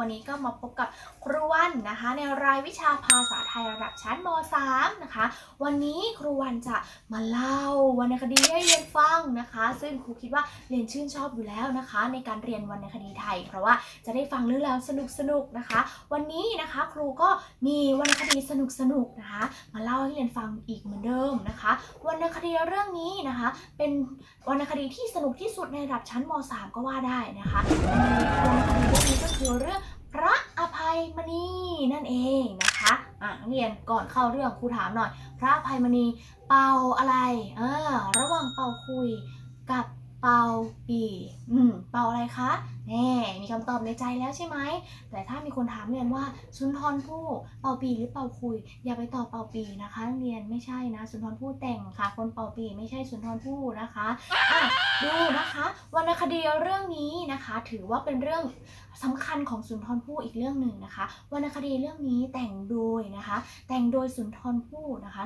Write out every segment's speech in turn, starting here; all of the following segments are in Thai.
วันนี้ก็มาพบกับ วันนะคะ ในรายวิชาภาษาไทยระดับชั้นม .3 นะคะ วันนี้ครูวันจะมาเล่าวรรณคดีให้เรียนฟังนะคะ ซึ่งครูคิดว่าเรียนชื่นชอบอยู่แล้วนะคะ ในการเรียนวรรณคดีไทย เพราะว่าจะได้ฟังเรื่องราวสนุกๆนะคะ วันนี้นะคะครูก็มีวรรณคดีสนุกๆนะคะ มาเล่าให้เรียนฟังอีกเหมือนเดิมนะคะวรรณคดีเรื่องนี้นะคะ เป็นวรรณคดีที่สนุกที่สุดในระดับชั้นม .3 ก็ว่าได้นะคะวรรณคดีเรื่องนี้ก็คือเรื่อง พระอภัยมณีนั่นเองนะคะอะเรียนก่อนเข้าเรื่องครูถามหน่อย พระอภัยมณีเป่าอะไรเออระหว่างเป่าคุยกับเป่าปีอืมเป่าอะไรคะแน่มีคำตอบในใจแล้วใช่ไหม แต่ถ้ามีคนถามเรียนว่าสุนทรภู่เป่าปีหรือเป่าคุย อย่าไปตอบเป่าปีนะคะเรียนไม่ใช่นะ สุนทรภู่แต่งค่ะ คนเป่าปีไม่ใช่สุนทรภู่นะคะอะดูนะคะวรรณคดีเรื่องนี้นะคะ ถือว่าเป็นเรื่องสำคัญของสุนทรภู่อีกเรื่องหนึ่งนะคะวรรณคดีเรื่องนี้แต่งโดยนะคะ แต่งโดยสุนทรภู่นะคะ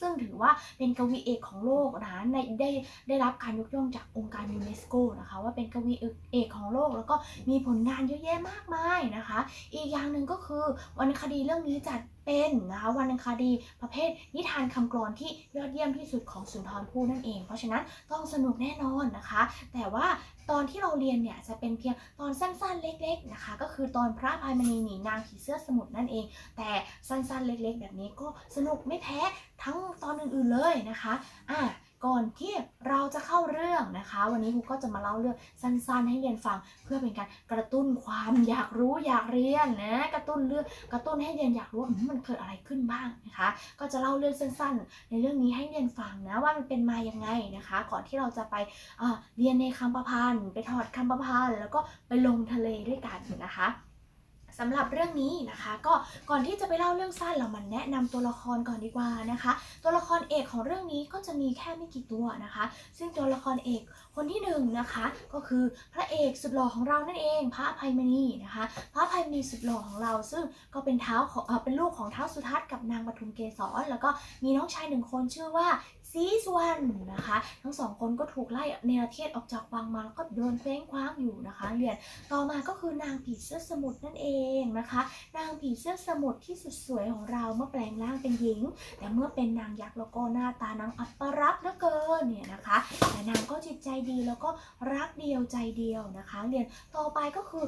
ซึ่งถือว่าเป็นกวีเอกของโลกนะคะในได้ได้รับการยกย่องจากองค์การยูเนสโกนะคะว่าเป็นกวีเอกของโลกแล้วก็มีผลงานเยอะแยะมากมายนะคะ อีกอย่างหนึ่งก็คือวรรณคดีเรื่องนี้จัดเป็นนะคะวรรณคดีประเภทนิทานคำกลอนที่ยอดเยี่ยมที่สุดของสุนทรภู่นั่นเอง เพราะฉะนั้นต้องสนุกแน่นอนนะคะ แต่ว่าตอนที่เราเรียนเนี่ยจะเป็นเพียงตอนสั้นๆเล็ก ๆนะคะ ก็คือตอนพระอภัยมณีหนีนางผีเสื้อสมุทรนั่นเอง แต่สั้นๆเล็ก ๆ แบบนี้ก็สนุกไม่แพ้ทั้งตอนอื่นๆเลยนะคะอะ ก่อนที่เราจะเข้าเรื่องนะคะ วันนี้ครูก็จะมาเล่าเรื่องสั้นๆ ให้เรียนฟังเพื่อเป็นการกระตุ้นความอยากรู้อยากเรียนนะ กระตุ้นเรื่องกระตุ้นให้เรียนอยากรู้มันเกิดอะไรขึ้นบ้างนะคะ ก็จะเล่าเรื่องสั้นๆ ในเรื่องนี้ให้เรียนฟังนะว่ามันเป็นมายังไงนะคะ ก่อนที่เราจะไปเอ่อเรียนในคำประพันธ์ ไปถอดคำประพันธ์ แล้วก็ไปลงทะเลด้วยกันนะคะ สำหรับเรื่องนี้นะคะ ก็ก่อนที่จะไปเล่าเรื่องสั้นเรามาแนะนำตัวละครก่อนดีกว่านะคะ ตัวละครเอกของเรื่องนี้ก็จะมีแค่ไม่กี่ตัวนะคะ ซึ่งตัวละครเอกคนที่หนึ่งนะคะ ก็คือพระเอกสุดหล่อของเรานั่นเอง พระอภัยมณีนะคะ พระอภัยมณีสุดหล่อของเรา ซึ่งก็เป็นเท้าของเอเป็นลูกของเท้าสุทัศน์กับนางปทุมเกศรแล้วก็มีน้องชายหนึ่งคนชื่อว่า ซีสวรรณนะคะ ทั้งสองคนก็ถูกไล่เนรเทศออกจากวังมาแล้วก็เดินเคว้งคว้างอยู่นะคะเรียนต่อมาก็คือนางผีเสื้อสมุทรนั่นเองนะคะ นางผีเสื้อสมุทรที่สุดสวยของเราเมื่อแปลงร่างเป็นหญิง แต่เมื่อเป็นนางยักษ์แล้วก็หน้าตานางอัปรักษ์เหลือเกินเนี่ยนะคะ แต่นางก็จิตใจดีแล้วก็รักเดียวใจเดียวนะคะ เรียนต่อไปก็คือ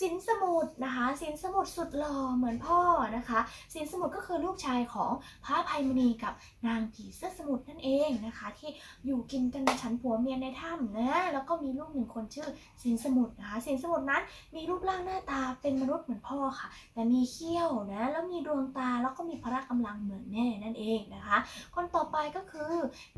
สินสมุทรนะคะ สินสมุทรสุดหล่อเหมือนพ่อนะคะ สินสมุทรก็คือลูกชายของพระภัยมณีกับนางผีเสื้อสมุทรนั่นเองนะคะ ที่อยู่กินกันฉันผัวเมียในถ้ำนะแล้วก็มีลูกหนึ่งคนชื่อสินสมุทรนะคะ สินสมุทรนั้นมีรูปร่างหน้าตาเป็นมนุษย์เหมือนพ่อค่ะ แต่มีเขี้ยวนะแล้วมีดวงตาแล้วก็มีพละกำลังเหมือนแม่นั่นเองนะคะ คนต่อไปก็คือ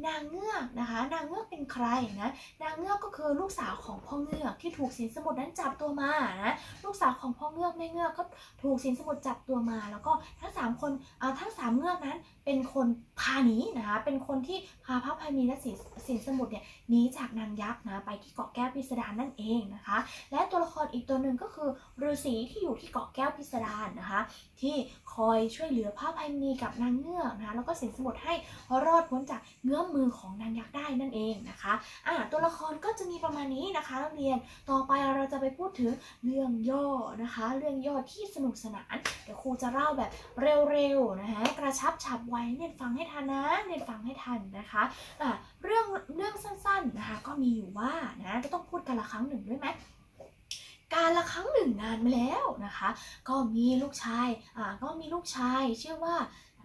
นางเงือกนะคะ นางเงือกเป็นใครนะนางเงือกก็คือลูกสาวของพ่อเงือกที่ถูกสินสมุทรนั้นจับตัวมานะลูกสาวของพ่อเงือกแม่เงือกก็ถูกสินสมุทรจับตัวมา แล้วก็ทั้งสามคนอ่าทั้งสามเงือกนั้นเป็นคนพาหนีนะคะเป็นคนที่พาพระพายมีและสินสินสมุทรเนี่ยหนีจากนางยักษ์นะไปที่เกาะแก้วพิสดารนั่นเองนะคะ และตัวละครอีกตัวหนึ่งก็คือฤาษีที่อยู่ที่เกาะแก้วพิสดารนะคะ ที่คอยช่วยเหลือพระภัยมีกับนางเงือกนะะแล้วก็สินสมุทรให้รอดพ้นจากเงื้อมมือของนางยักษ์ได้นั่นเองนะคะอะตัวละครก็จะมีประมาณนี้นะคะนักเรียนต่อไปเราจะไปพูดถึงเรื่องย่อนะคะ เรื่องย่อที่สนุกสนาน เดี๋ยวครูจะเล่าแบบเร็วๆนะคะกระชับฉับไวเรียนฟังให้ทันนะเรียนฟังให้ทันนะคะอะเรื่องเรื่องสั้นๆนะคะก็มีอยู่ว่านะก็ต้องพูดกันละครั้งหนึ่งด้วยไหมการละครั้งหนึ่งนานมาแล้วนะคะ ก็มีลูกชายอ่าก็มีลูกชายชื่อว่า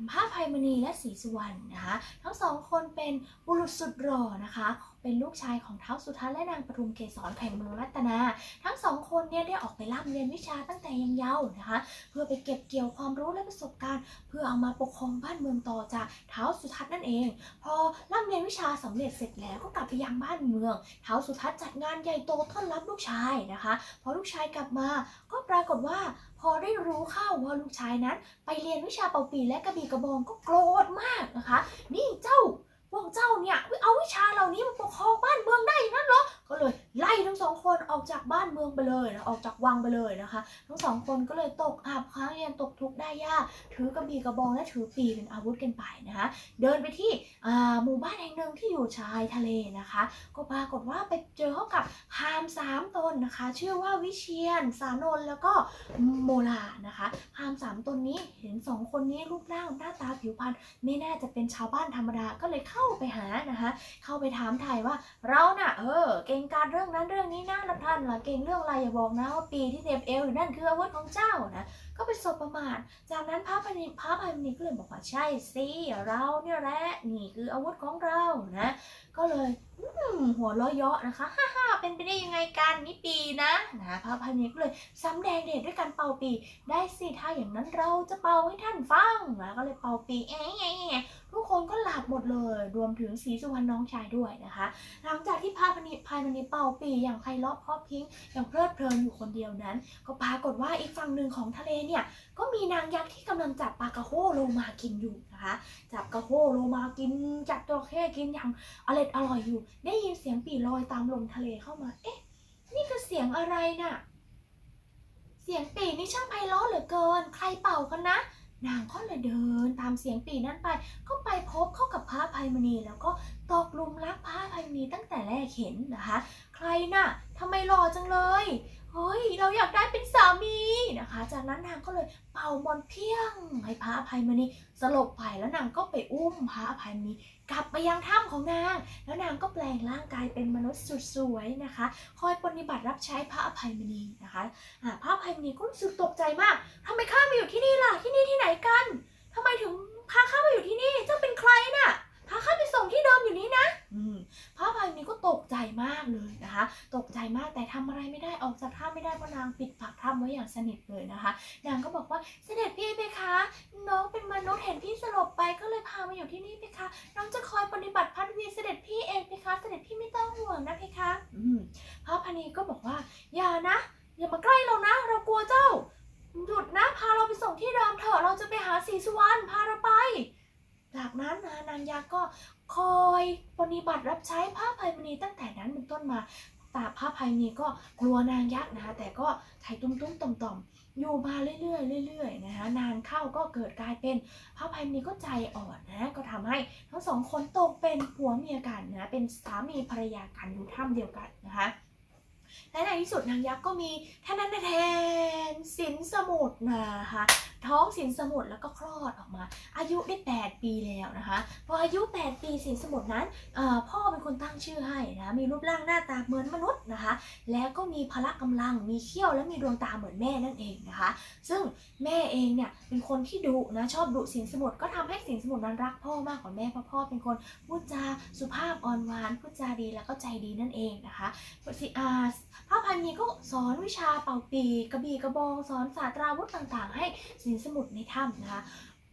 พระภัยมณีและศรีสุวรรณนะคะ ทั้งสองคนเป็นบุรุษสุดหล่อนะคะ เป็นลูกชายของเท้าสุทัศน์และนางปทุมเกศรแห่งเมืองรัตนา ทั้งสองคนเนี่ยได้ออกไปร่ำเรียนวิชาตั้งแต่ยังเยาว์นะคะ เพื่อไปเก็บเกี่ยวความรู้และประสบการณ์ เพื่อเอามาปกครองบ้านเมืองต่อจากเท้าสุทัศน์นั่นเอง พอร่ำเรียนวิชาสำเร็จเสร็จแล้วก็กลับไปยังบ้านเมือง เท้าสุทัศน์จัดงานใหญ่โตต้อนรับลูกชายนะคะ พอลูกชายกลับมาก็ปรากฏว่า พอได้รู้เข้าว่าลูกชายนั้น ไปเรียนวิชาเป่าปีและกระบี่กระบองก็โกรธมากนะคะ นี่ ออกจากบ้านเมืองไปเลยนะออกจากวังไปเลยนะคะ ทั้งสองคนก็เลยตกอับค้างเรียนตกทุกข์ได้ยาก ถือกระบี่กระบองและถือปีเป็นอาวุธกันไปนะคะ เดินไปที่หมู่บ้านแห่งหนึ่งที่อยู่ชายทะเลนะคะ ก็ปรากฏว่าไปเจอเข้ากับพรามสามตนนะคะ ชื่อว่าวิเชียน สานนแล้วก็โมลานะคะพรามสามตนนี้เห็นสองคนนี้รูปร่างหน้าตาผิวพรรณไม่น่าจะเป็นชาวบ้านธรรมดาก็เลยเข้าไปหานะคะ เข้าไปถามไทยว่าเราน่ะเออเก่งการเรื่องนั้นเรื่องนี้นะแล้วท่านล่ะเก่งเรื่องอะไรอย่าบอกนะว่าปีที่เหน็บเอวอยู่นั่นคืออาวุธของเจ้านะก็เป็นศพประมาท จากนั้นพระพนิพระพันนีก็เลยบอกว่าใช่สิเราเนี่ยแหละนี่คืออาวุธของเรานะ ก็เลยหัวเราะเยาะนะคะฮ่าฮ่าเป็นไปได้ยังไงกันนี่ปีนะนะพระพันนีก็เลยซ้ำแดงเดชด้วยการเป่าปี ได้สิถ้าอย่างนั้นเราจะเป่าให้ท่านฟังนะก็เลยเป่าปีแอะแอะแอะทุ คนก็หลับหมดเลย รวมถึงศรีสุวรรณน้องชายด้วยนะคะ หลังจากที่พระพนิพายมณีเป่าปีอย่างไพเราะเพราะพิงอย่างเพลิดเพลินอยู่คนเดียวนั้น ก็ปรากฏว่าอีกฝั่งหนึ่งของทะเลเนี่ยก็มีนางยักษ์ที่กำลังจับปลากระโฮโลมากินอยู่นะคะ จับกระโฮโลมากินจับจระเข้กินอย่างอร่อยอร่อยอยู่ ได้ยินเสียงปีลอยตามลมทะเลเข้ามา เอ๊ะ นี่คือเสียงอะไรน่ะเสียงปีนี่ช่างไพเราะเหลือเกิน ใครเป่ากันนะ นางก็เลยเดินตามเสียงปีนั้นไป ก็ไปพบเข้ากับพระอภัยมณี แล้วก็ตกลุมรักพระอภัยมณีตั้งแต่แรกเห็นนะคะ ใครน่ะทำไมหล่อจังเลยเฮ้ยเราอยากได้เป็นสามีนะคะ จากนั้นนางก็เลยเป่ามอนเพียงให้พระอภัยมณีสลบไปแล้วนางก็ไปอุ้มพระอภัยมณีกลับไปยังถ้ำของนาง แล้วนางก็แปลงร่างกายเป็นมนุษย์สุดสวยนะคะ คอยปฏิบัติรับใช้พระอภัยมณีนะคะอ่าพระอภัยมณีก็รู้สึกตกใจมากทำไมข้ามาอยู่ที่นี่ล่ะที่นี่ มากแต่ทำอะไรไม่ได้ออกจากถ้ำไม่ได้เพราะนางปิดปากถ้ำไว้อย่างสนิทเลยนะคะ นางก็บอกว่าเสด็จพี่เพคะ น้องเป็นมนุษย์เห็นพี่สลบไปก็เลยพามาอยู่ที่นี่เพคะ น้องจะคอยปฏิบัติพัฒวีเสด็จพี่เองเพคะ เสด็จพี่ไม่ต้องห่วงนะเพคะอืมพระพนีก็บอกว่าอย่านะอย่ามาใกล้เรานะ เรากลัวเจ้าหยุดนะพาเราไปส่งที่เดิมเถอะเราจะไปหาศรีสุวรรณพาเราไป จากนั้นนะนางยักษ์ก็คอยปฏิบัติรับใช้พระภัยมณีตั้งแต่นั้นเป็นต้นมา ตาพระภัยมณีก็กลัวนางยักษ์นะคะ แต่ก็ไถ่ตุ้มตุ้มต่อมต่อมๆอยู่มาเรื่อยๆเรื่อยๆนะคะนานเข้าก็เกิดกลายเป็นพระภัยมณีก็ใจอ่อนนะก็ทำให้ทั้งสองคนตกเป็นผัวเมียกันนะเป็นสามีภรรยากันอยู่ถ้ำเดียวกันนะคะ และในที่สุดนางยักษ์ก็มีท่านนั้นแทนสินสมุทรนะคะท้องสินสมุทรแล้วก็คลอดออกมา อายุได้ 8 ปีแล้วนะคะพออายุ 8 ปีสินสมุทรนั้นพ่อเป็นคนตั้งชื่อให้นะมีรูปร่างหน้าตาเหมือนมนุษย์นะคะ แล้วก็มีพละกำลังมีเขี้ยวและมีดวงตาเหมือนแม่นั่นเองนะคะ ซึ่งแม่เองเนี่ยเป็นคนที่ดุนะชอบดุสินสมุทรก็ทำให้สินสมุทรนั้นรักพ่อมากกว่าแม่เพราะพ่อเป็นคนพูดจาสุภาพอ่อนหวานพูดจาดีแล้วก็ใจดีนั่นเองนะคะสิอา พระพันยีก็สอนวิชาเป่าปีกระบี่กระบองสอนศาสตราวุธต่างๆ ให้สินสมุทรในถ้ำนะคะ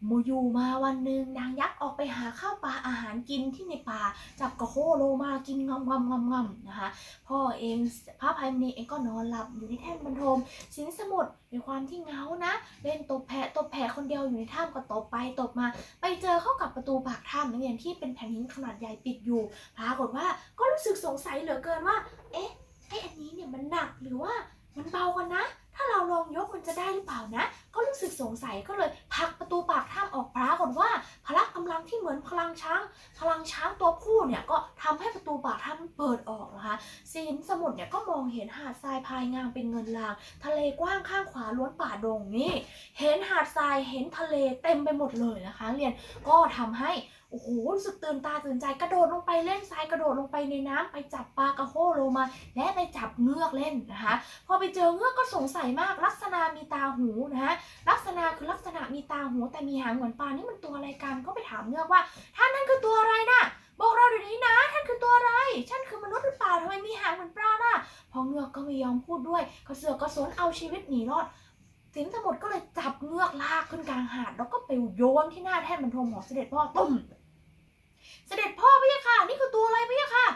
มูยูมาวันหนึ่งนางยักษ์ออกไปหาข้าวปลาอาหารกินที่ในป่าจับกระโคโลมากินงำงำงำงำนะคะพ่อเองพระภัยมณีเองก็นอนหลับอยู่ในแท่นบรรทมสินสมุทรในความที่เงานะเล่นตบแพะตบแพะคนเดียวอยู่ในถ้ำก็ตบไปตบมา ไปเจอเข้ากับประตูปากถ้ำนักเรียนที่เป็นแผ่นหินขนาดใหญ่ปิดอยู่ปรากฏว่าก็รู้สึกสงสัยเหลือเกินว่า เอ๊ะ ออันนี้เนี่ยมันหนักหรือว่ามันเบากันนะ ถ้าเราลองยกมันจะได้หรือเปล่านะ ก็รู้สึกสงสัยก็เลยผลักประตูปากถ้ำออกปรากฏว่า พละกำลังที่เหมือนพลังช้าง พลังช้างตัวผู้เนี่ยก็ทำให้ประตูปากถ้ำเปิดออกนะคะสินสมุทรเนี่ยก็มองเห็นหาดทรายพายงามเป็นเงินลาง ทะเลกว้างข้างขวาล้วนป่าดงนี่ เห็นหาดทรายเห็นทะเลเต็มไปหมดเลยนะคะเรียนก็ทำให้ โอ้โหรู้สึกตื่นตาตื่นใจกระโดดลงไปเล่นทรายกระโดดลงไปในน้ำไปจับปลากระโฮโลมา และไปจับเงือกเล่นนะคะพอไปเจอเงือกก็สงสัยมากลักษณะมีตาหูนะคะลักษณะคือลักษณะมีตาหูแต่มีหางเหมือนปลานี่มันตัวอะไรกันก็ไปถามเงือกว่าท่านนั่นคือตัวอะไรน่ะบอกเราเดี๋ยวนี้นะท่านคือตัวอะไร ฉันคือมนุษย์หรือเปล่าทำไมมีหางเหมือนปลาล่ะพอเงือกก็ไม่ยอมพูดด้วยกระเสือกกระสนเอาชีวิตหนีรอดสินสมุทรก็เลยจับเงือกลากขึ้นกลางหาด แล้วก็ไปโยนที่หน้าแท่นบรรทมของเสด็จพ่อตุ้ม เสด็จพ่อพี่ค่ะ นี่คือตัวอะไรพี่ค่ะ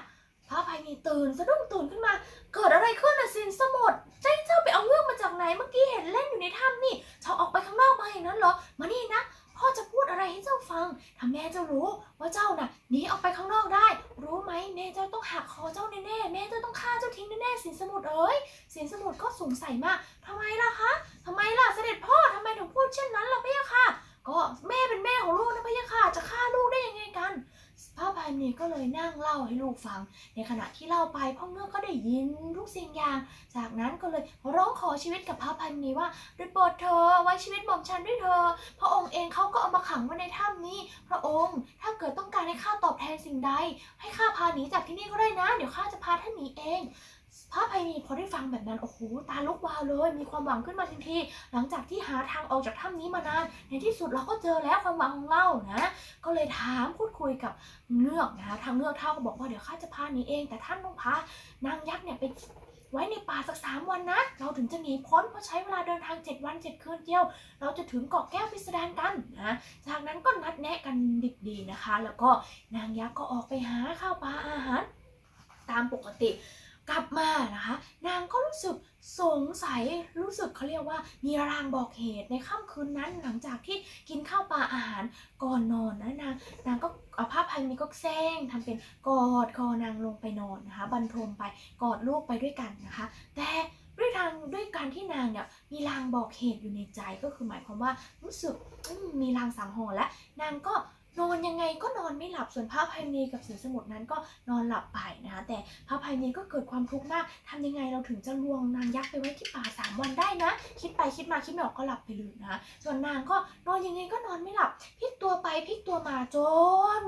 พระภัยมีตื่นสะดุ้งตื่นขึ้นมา เกิดอะไรขึ้นนะสินสมุทรเจ้าเจ้าไปเอาเงือกมาจากไหนเมื่อกี้เห็นเล่นอยู่ในถ้ำนี่เจ้าออกไปข้างนอกมาอย่างนั้นเหรอ มานี่นะ พ่อจะพูดอะไรให้เจ้าฟังถ้าแม่เจ้ารู้ว่าเจ้าน่ะหนีออกไปข้างนอกได้ รู้ไหมแม่เจ้าต้องหักคอเจ้าแน่ๆแม่เจ้าต้องฆ่าเจ้าทิ้งแน่ๆสินสมุทรเอ้ย เลยนั่งเล่าให้ลูกฟัง ในขณะที่เล่าไปพ่อเงือกก็ได้ยินทุกสิ่งอย่าง จากนั้นก็เลยร้องขอชีวิตกับพระพันนีว่าได้โปรดเธอไว้ชีวิตหม่อมฉันด้วยเธอ พระองค์เองเขาก็เอามาขังไว้ในถ้ำนี้ พระองค์ถ้าเกิดต้องการให้ข้าตอบแทนสิ่งใด ให้ข้าพาหนีจากที่นี่ก็ได้นะ เดี๋ยวข้าจะพาท่านหนีเอง พระภัยนีพอได้ฟังแบบนั้นโอ้โหตาลุกวาวเลย มีความหวังขึ้นมาทันที หลังจากที่หาทางออกจากถ้ำนี้มานาน ในที่สุดเราก็เจอแล้วความหวังของเรานะ ก็เลยถามพูดคุยกับเงือกนะคะทางเงือกเท่าก็บอกว่าเดี๋ยวข้าจะพาหนีเอง แต่ท่านต้องพานางยักษ์เนี่ยไปไว้ในป่าสักสามวันนะ เราถึงจะหนีพ้นเพราะใช้เวลาเดินทาง 7 วัน 7 คืนเดียว เราจะถึงเกาะแก้วพิสดารกันนะ จากนั้นก็นัดแนะกันดิบดีนะคะ แล้วก็นางยักษ์ก็ออกไปหาข้าวปลาอาหาร ตามปกติ กลับมานะคะ นางก็รู้สึกสงสัยรู้สึกเขาเรียกว่ามีรางบอกเหตุในค่ำคืนนั้นหลังจากที่กินข้าวปลาอาหารก่อนนอนนะนางนางก็เอาผ้าพันนี้ก็แซงทำเป็นกอดคอนางลงไปนอนนะคะบรรทมไปกอดลูกไปด้วยกันนะคะ แต่ด้วยทางด้วยการที่นางเนี่ยมีรางบอกเหตุอยู่ในใจก็คือหมายความว่ารู้สึกมมีรางสังหรณ์และนางก็ นอนยังไงก็นอนไม่หลับส่วนพระภัยนีกับสินสมุทรนั้นก็นอนหลับไปนะคะแต่พระภัยนีก็เกิดความทุกข์มากทำยังไงเราถึงจะลวงนางยักษ์ไปไว้ที่ป่าสามวันได้นะ คิดไปคิดมาคิดไม่ออกก็หลับไปเลยนะคะส่วนนางก็นอนยังไงก็นอนไม่หลับพลิกตัวไปพลิกตัวมาจน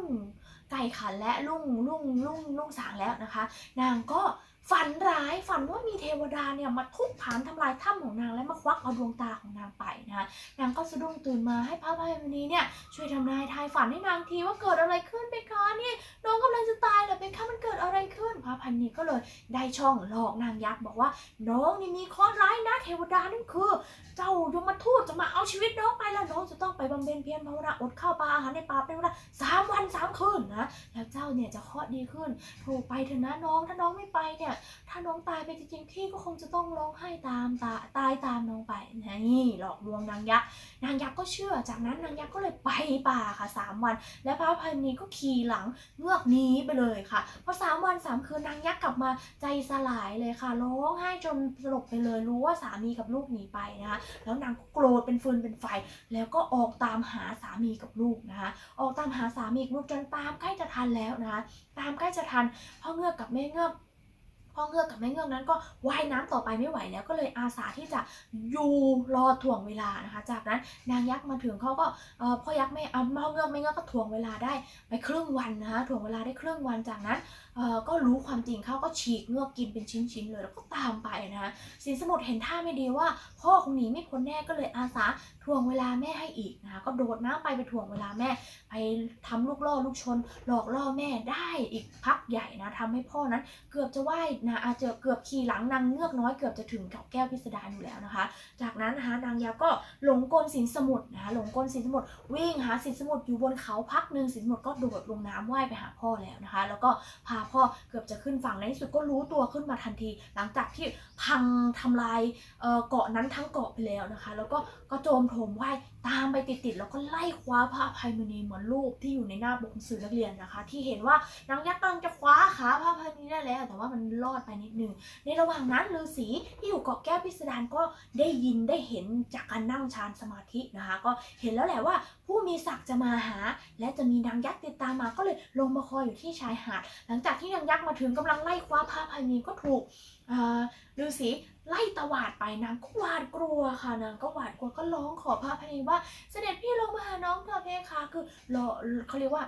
ไก่ขันและลุ่งลุ่งลุ่งลุ่งสางแล้วนะคะ นางก็ ฝันร้ายฝันว่ามีเทวดาเนี่ยมาทุบผานทำลายถ้ำของนางและมาควักเอาดวงตาของนางไปนะคะนางก็สะดุ้งตื่นมาให้พระพายมณีเนี่ยช่วยทำนายทายฝันให้นางทีว่าเกิดอะไรขึ้นไปคะนี่น้องกำลังจะตายเหรอเป็นคะมันเกิดอะไรขึ้น พระพันนีก็เลยได้ช่องหลอกนางยักษ์บอกว่าน้องนี่มีข้อร้ายนะเทวดานั่นคือเจ้ายมทูตจะมาเอาชีวิตน้องไปแล้วน้องจะต้องไปบำเพ็ญเพียรภาวนาอดข้าวปลาอาหารในป่าเป็นเวลาสามวันสามคืนนะแล้วเจ้าเนี่ยจะเคาะดีขึ้นถูกไปเถอะนะน้องถ้าน้องไม่ไปเนี่ยถ้าน้องตายไปจริงๆพี่ก็คงจะต้องร้องไห้ตามตาตายตามน้องไปนี่หลอกลวงนางยักษ์นางยักษ์ก็เชื่อจากนั้นนางยักษ์ก็เลยไปป่าค่ะสามวัน และพระพันนีก็ขี่หลังเงือกหนีไปเลยค่ะพอสามวันสามคืนนางยักษ์กลับมาใจสลายเลยค่ะร้องไห้จนสลบไปเลยรู้ว่าสามีกับลูกหนีไปนะคะแล้วนางก็โกรธเป็นฟืนเป็นไฟ แล้วก็ออกตามหาสามีกับลูกนะคะ ออกตามหาสามีกับลูกจนตามใกล้จะทันแล้วนะคะตามใกล้จะทันพ่อเงือกกับแม่เงือกพ่อเงือกกับแม่เงือกนั้นก็ว่ายน้ำต่อไปไม่ไหวแล้วก็เลยอาสาที่จะอยู่รอถ่วงเวลานะคะ จากนั้นนางยักษ์มาถึงเขาก็พ่อยักษ์ไม่พ่อเงือกแม่เงือกก็ถ่วงเวลาได้ไปครึ่งวันนะคะถ่วงเวลาได้ครึ่งวันจากนั้น ก็รู้ความจริงเขาก็ฉีกเงือกกินเป็นชิ้นๆเลย แล้วก็ตามไปนะคะสินสมุทรเห็นท่าไม่ดีว่า พ่อคงหนีไม่พ้นแน่ก็เลยอาสาถ่วงเวลาแม่ให้อีกนะคะก็โดดน้ำไปไปถ่วงเวลาแม่ ไปทำลูกล่อลูกชน หลอกล่อแม่ได้อีกพักใหญ่นะทำให้พ่อนั้นเกือบจะว่ายนะอาจจะเกือบขี่หลังนางเงือกน้อยเกือบจะถึงกับแก้วพิสดารอยู่แล้วนะคะ จากนั้นนะคะนางยักษ์ก็หลงกลสินสมุทรนะคะหลงกลสินสมุทรวิ่งหาสินสมุทรอยู่บนเขาพักหนึ่งสินสมุทรก็โดดลงน้ำว่ายไปหาพ่อแล้วนะคะ แล้วก็พาพ่อเกือบจะขึ้นฝั่งในที่สุดก็รู้ตัวขึ้นมาทันที หลังจากที่พังทำลายเกาะนั้นทั้งเกาะไปแล้วนะคะ แล้วก็ก็โจมโถมว่ายตามไปติดๆแล้วก็ไล่คว้าพระอภัยมณีเหมือนรูปที่อยู่ในหน้าปกหนังสือนักเรียนนะคะ ที่เห็นว่านางยักษ์กำลังจะคว้าขาพระอภัยมณีได้แล้ว แต่ว่ามันรอดไปนิดนึงในระหว่างนั้นฤาษีที่อยู่เกาะแก้วพิสดารก็ได้ยินได้เห็นจากการนั่งฌานสมาธินะคะ ก็เห็นแล้วแหละว่า ผู้มีศักดิ์จะมาหา และจะมีนางยักษ์ติดตามมาก็เลยลงมาคอยอยู่ที่ชายหาด หลังจากที่นางยักษ์มาถึงกำลังไล่คว้าพระอภัยมีก็ถูกฤาษีไล่ตวาดไปนางก็หวาดกลัวค่ะนางก็หวาดกลัวก็ร้องขอพระอภัยมีว่าเสด็จพี่ลงมาหาน้องเถอะเพคะคือรอเขาเรียกว่า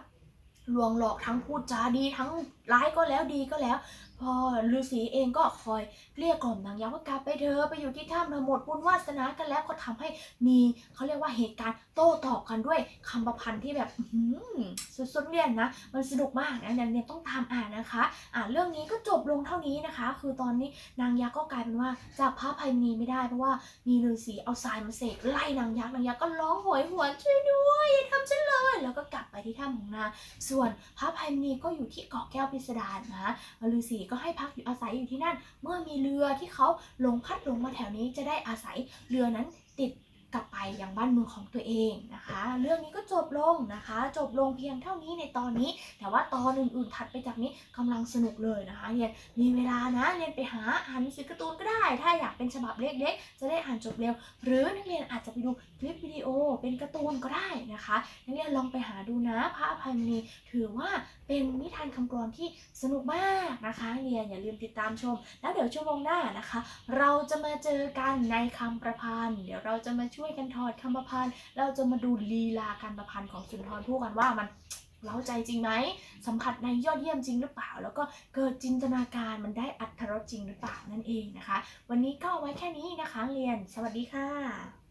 ลวงหลอกทั้งพูดจาดีทั้งร้ายก็แล้วดีก็แล้ว พอฤาษีเองก็คอยเกลี้ยกล่อมนางยักษ์ว่ากลับไปเถอะไปอยู่ที่ถ้ำเธอหมดบุญวาสนากันแล้วก็ทำให้มีเขาเรียกว่าเหตุการณ์โต้ตอบกันด้วยคำประพันธ์ที่แบบอื้อหือสุดๆเรียนนะ มันสนุกมากนะเนี่ยต้องตามอ่านนะคะอ่านเรื่องนี้ก็จบลงเท่านี้นะคะ คือตอนนี้นางยักษ์ก็กลายเป็นว่าจับพระภัยมณีไม่ได้เพราะว่ามีฤาษีเอาทรายมาเสกไล่นางยักษ์นางยักษ์ก็ร้องโหยหวนช่วยด้วยอย่าทำฉันเลย แล้วก็กลับไปที่ถ้ำของนางส่วนพระภัยมณีก็อยู่ที่เกาะแก้วพิสดารนะฤาษีก็ให้พักอยู่อาศัยอยู่ที่นั่น เมื่อมีเรือที่เขาลงพัดลงมาแถวนี้จะได้อาศัยเรือนั้นติดกลับไปยังบ้านเมืองของตัวเองนะคะ เรื่องนี้ก็จบลงนะคะ จบลงเพียงเท่านี้ในตอนนี้ แต่ว่าตอนอื่นๆถัดไปจากนี้กำลังสนุกเลยนะคะเรียนมีเวลานะเรียนไปหาอ่านหนังสือการ์ตูนก็ได้ ถ้าอยากเป็นฉบับเล็กๆจะได้อ่านจบเร็ว หรือนักเรียนอาจจะไปดู ลิปวิดีโอเป็นการ์ตูนก็ได้นะคะนักเรียนลองไปหาดูนะพระอภัยมณีถือว่าเป็นนิทานคำกรที่สนุกมากนะคะนักเรียนอย่าลืมติดตามชม แล้วเดี๋ยวชั่วโมงหน้านะคะ เราจะมาเจอกันในคำประพันธ์ เดี๋ยวเราจะมาช่วยกันถอดคำประพันธ์ เราจะมาดูลีลาการประพันธ์ของสุนทรภู่กันว่ามันเล้าใจจริงไหมสัมผัสในยอดเยี่ยมจริงหรือเปล่า แล้วก็เกิดจินตนาการมันได้อัตรรสจริงหรือเปล่านั่นเองนะคะ วันนี้ก็เอาไว้แค่นี้นะคะนักเรียน สวัสดีค่ะ